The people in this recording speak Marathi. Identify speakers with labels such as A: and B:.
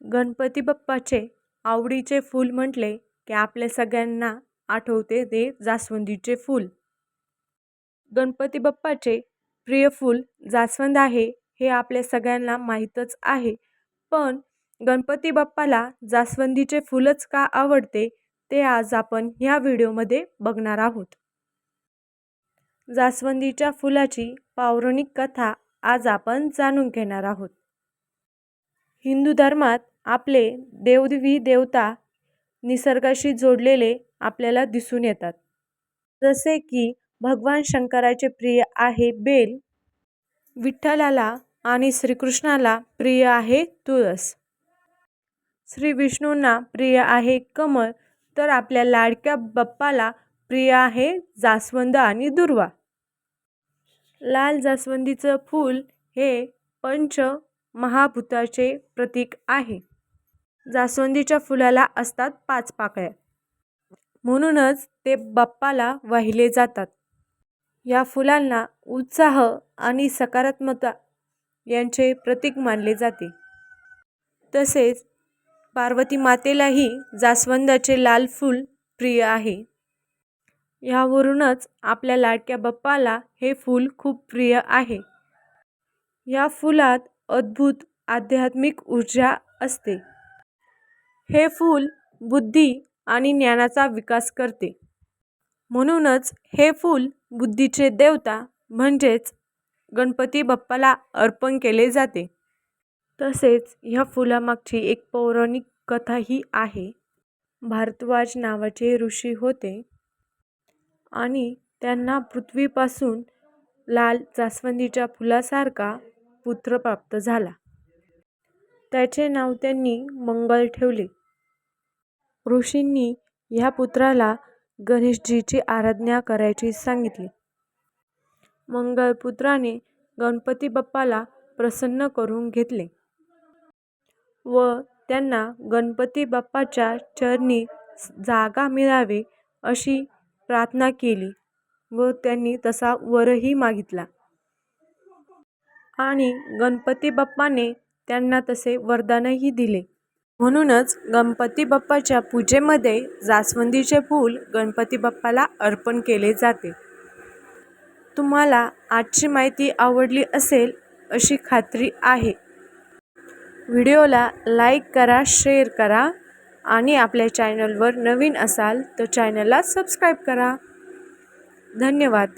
A: गणपती बाप्पाचे आवडीचे फूल म्हटले की आपल्या सगळ्यांना आठवते ते जास्वंदीचे फूल. गणपती बाप्पाचे प्रिय फूल जास्वंद आहे हे आपल्या सगळ्यांना माहीतच आहे. पण गणपती बाप्पाला जास्वंदीचे फूलच का आवडते ते आज आपण ह्या व्हिडिओमध्ये बघणार आहोत. जास्वंदीच्या फुलाची पौराणिक कथा आज आपण जाणून घेणार आहोत. हिंदू धर्मात आपले देवदेवी देवता निसर्गाशी जोडलेले आपल्याला दिसून येतात. जसे की भगवान शंकराचे प्रिय आहे बेल विठ्ठलाला आणि श्रीकृष्णाला प्रिय आहे तुळस. श्री विष्णूंना प्रिय आहे कमळ तर आपल्या लाडक्या बाप्पाला प्रिय आहे जास्वंद आणि दुर्वा. लाल जास्वंदीचं फूल हे पंच महाभूताचे प्रतीक आहे. जास्वंदीच्या फुलाला असतात पाच पाकळ्या. म्हणूनच ते बाप्पाला वाहिले जातात. या फुलांना उत्साह आणि सकारात्मकता यांचे प्रतीक मानले जाते. तसेच पार्वती मातेलाही जास्वंदाचे लाल फूल प्रिय आहे. यावरूनच आपल्या लाडक्या बाप्पाला हे फूल खूप प्रिय आहे. या फुलात अद्भुत आध्यात्मिक ऊर्जा असते. हे फूल बुद्धी आणि ज्ञानाचा विकास करते. म्हणूनच हे फूल बुद्धीचे देवता म्हणजेच गणपती बाप्पाला अर्पण केले जाते. तसेच ह्या फुलामागची एक पौराणिक कथाही आहे. भारद्वाज नावाचे ऋषी होते. आणि त्यांना पृथ्वीपासून लाल जास्वंदीच्या फुलासारखा पुत्र प्राप्त झाला. त्याचे नाव त्यांनी मंगल ठेवले. ऋषींनी ह्या पुत्राला गणेशजीची आराधना करायची सांगितली. मंगल पुत्राने गणपती बाप्पाला प्रसन्न करून घेतले व त्यांना गणपती बाप्पाच्या चरणी जागा मिळावी अशी प्रार्थना केली व त्यांनी तसा वरही मागितला. आणि गणपती बाप्पाने त्यांना तसे वरदानही दिले. म्हणूनच गणपती बाप्पाच्या पूजेमध्ये जास्वंदीचे फूल गणपती बाप्पाला अर्पण केले जाते. तुम्हाला आजची माहिती आवडली असेल अशी खात्री आहे. व्हिडिओला लाईक करा शेअर करा आणि आपल्या चॅनलवर नवीन असाल तर चॅनलला सबस्क्राईब करा. धन्यवाद.